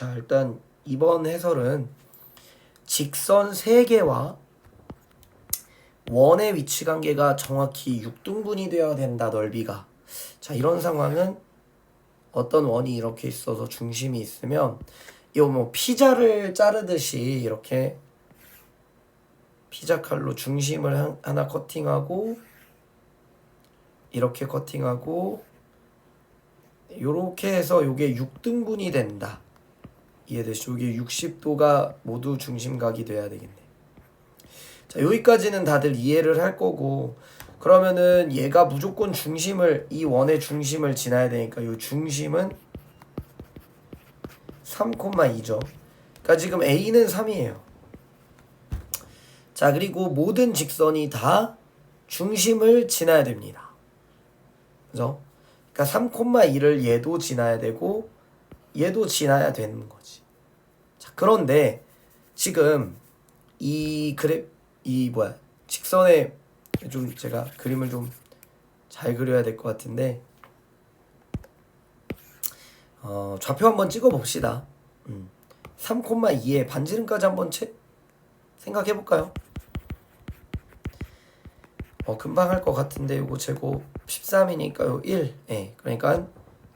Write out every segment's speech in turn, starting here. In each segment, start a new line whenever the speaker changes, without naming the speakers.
자, 일단 이번 해설은 직선 3개와 원의 위치 관계가 정확히 6등분이 되어야 된다, 넓이가. 자, 이런 상황은 어떤 원이 이렇게 있어서 중심이 있으면 이거 뭐 피자를 자르듯이 이렇게 피자 칼로 중심을 한- 하나 커팅하고 이렇게 커팅하고 요렇게 해서 요게 6등분이 된다. 이해되시죠? 이게 60도가 모두 중심각이 돼야 되겠네. 자, 여기까지는 다들 이해를 할 거고 그러면은 얘가 무조건 중심을 이 원의 중심을 지나야 되니까 요 중심은 3,2죠. 그러니까 지금 A는 3이에요. 자, 그리고 모든 직선이 다 중심을 지나야 됩니다. 그죠? 그러니까 3,2를 얘도 지나야 되고 얘도 지나야 되는 거지. 자, 그런데 지금 이 그래 이 뭐야 직선에 좀 제가 그림을 좀 잘 그려야 될 것 같은데 어, 좌표 한번 찍어 봅시다. 음. 3,2에 반지름까지 한번 채 생각해 볼까요? 어, 금방 할 것 같은데 요거 제곱 13이니까요 1. 예. 그러니까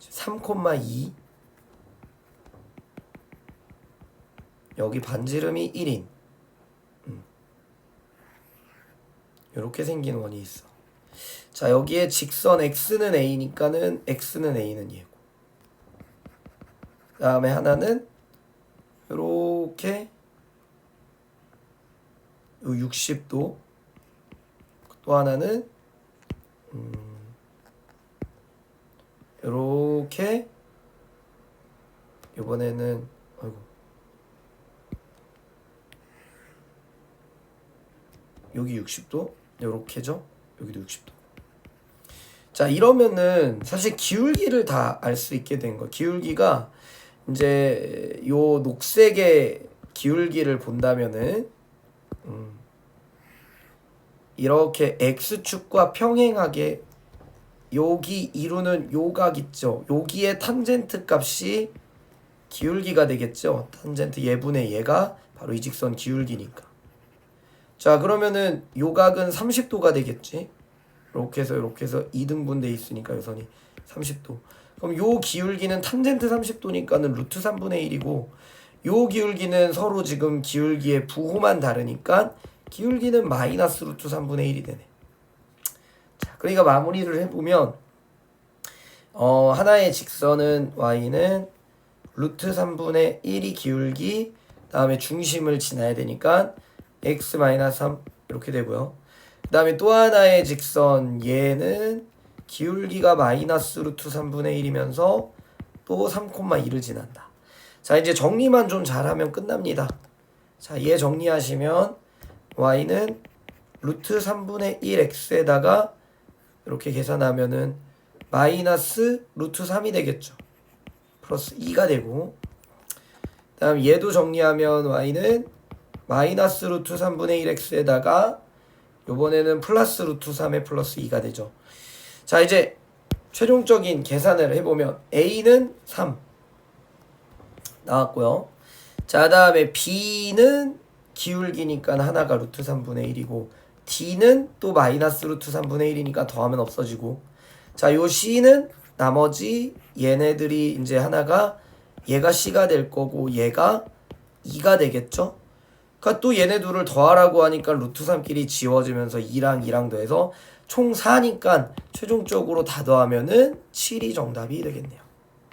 3,2 여기 반지름이 1인 이렇게 생긴 원이 있어. 자 여기에 직선 x는 a니까는 x는 a는 얘고. 그 다음에 하나는 이렇게 요 60도. 또 하나는 음 이렇게 이번에는 아이고 여기 60도 요렇게죠? 여기도 60도. 자 이러면은 사실 기울기를 다 알 수 있게 된 거. 기울기가 이제 요 녹색의 기울기를 본다면은 음 이렇게 x축과 평행하게 여기 이루는 요각 있죠. 여기에 탄젠트 값이 기울기가 되겠죠. 탄젠트 예분의 얘가 바로 이 직선 기울기니까 자 그러면은 요각은 30도가 되겠지? 이렇게 해서 이렇게 해서 2등분 돼 있으니까 요 선이 30도. 그럼 요 기울기는 탄젠트 30도니까는 루트 3분의 1이고 요 기울기는 서로 지금 기울기의 부호만 다르니까 기울기는 마이너스 루트 3분의 1이 되네. 자 그러니까 마무리를 해보면 어 하나의 직선은 y는 루트 3분의 1이 기울기 다음에 중심을 지나야 되니까 x 마이너스 3 이렇게 되고요. 그 다음에 또 하나의 직선 얘는 기울기가 마이너스 루트 3분의 1이면서 또 3,2를 지난다. 자 이제 정리만 좀 잘하면 끝납니다. 자얘 정리하시면 y는 루트 3분의 1x에다가 이렇게 계산하면은 마이너스 루트 3이 되겠죠. 플러스 2가 되고 다음 얘도 정리하면 y는 마이너스 루트 3분의 1x에다가 요번에는 플러스 루트 3의 플러스 2가 되죠. 자 이제 최종적인 계산을 해보면 a는 3 나왔고요. 자 다음에 b는 기울기니까 하나가 루트 3분의 1이고 d는 또 마이너스 루트 3분의 1이니까 더하면 없어지고 자 요 c는 나머지 얘네들이 이제 하나가 얘가 c가 될 거고 얘가 2가 되겠죠. 그러니까 또 얘네 둘을 더하라고 하니까 루트 3끼리 지워지면서 2랑 2랑 더해서 총 4니까 최종적으로 다 더하면은 7이 정답이 되겠네요.